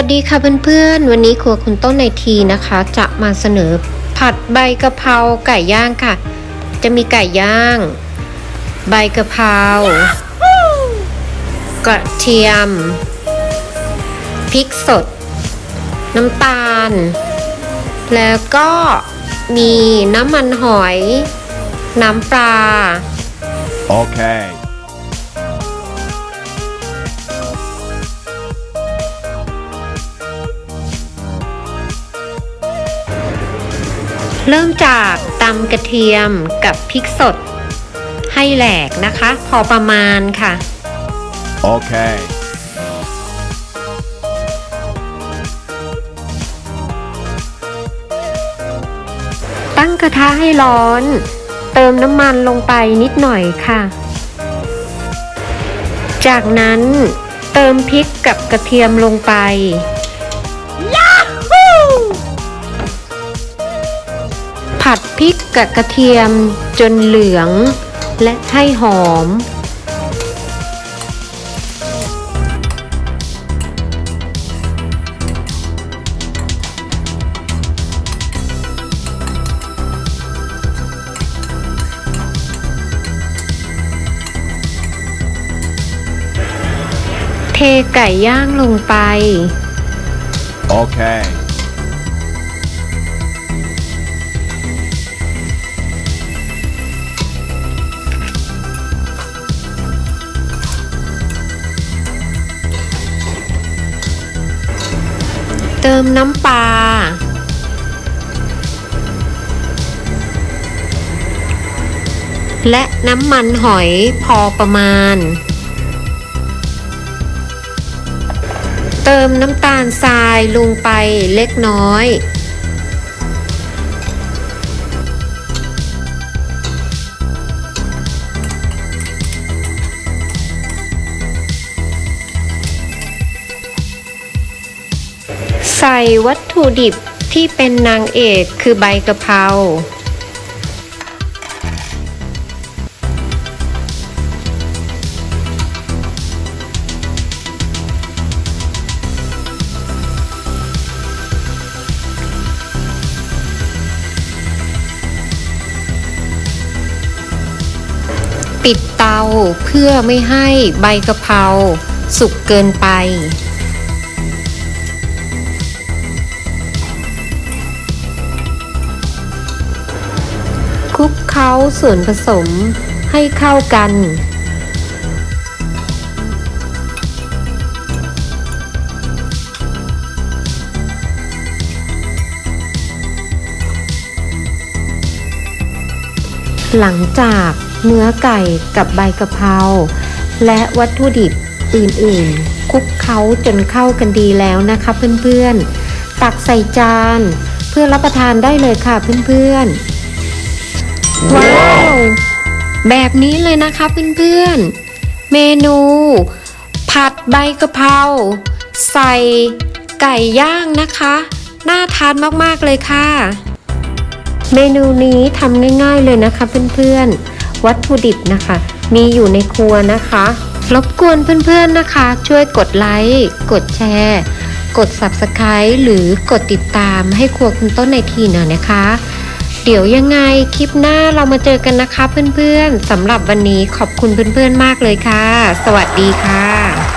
วัสดีค่ะเพื่อนๆ วันนี้ครัวคุณต้นในทีนะคะ จะมาเสนอผัดใบกะเพราไก่ย่างค่ะ จะมีไก่ย่าง ใบกะเพรากระเทียมพริกสด น้ำตาล แล้วก็มีน้ำมันหอย น้ำปลา Okay. เริ่มจากตำกระเทียมกับพริกสด ให้แหลกนะคะ พอประมาณค่ะ Okay. ตั้งกระทะให้ร้อน เติมน้ำมันลงไปนิดหน่อยค่ะ จากนั้นเติมพริกกับกระเทียมลงไป ผัดพริกกับกระเทียมจนเหลือง และให้หอม เทไก่ย่างลงไป Okay. ติมน้ำปลา และน้ำมันหอยพอประมาณ เติมน้ำตาลทรายลงไปเล็กน้อย ใส่วัตถุดิบที่เป็นนางเอกคือใบกะเพราปิดเตาเพื่อไม่ให้ใบกะเพราสุกเกินไป ลุกเคล้าส่วนผสมให้เข้ากัน หลังจากเนื้อไก่กับใบกะเพราและวัตถุดิบอื่นๆคลุกเคล้าจนเข้ากันดีแล้วนะคะเพื่อนๆ ตักใส่จาน เพื่อรับประทานได้เลยค่ะเพื่อนๆ ว้าว แบบนี้เลยนะคะเพื่อนๆ เมนู ผัดใบกะเพราใส่ไก่ย่างนะคะ น่าทานมากๆเลยค่ะ เมนูนี้ทำง่ายๆเลยนะคะเพื่อนๆ วัตถุดิบนะคะ มีอยู่ในครัวนะคะ รบกวนเพื่อนๆนะคะ ช่วยกดไลค์ กดแชร์ กด Subscribe หรือกดติดตามให้ครัวคุณต้นในทีหน่อยนะคะ เดี๋ยวยังไงคลิปหน้าเรามาเจอกันนะคะเพื่อนๆสำหรับวันนี้ขอบคุณเพื่อนๆมากเลยค่ะ สวัสดีค่ะ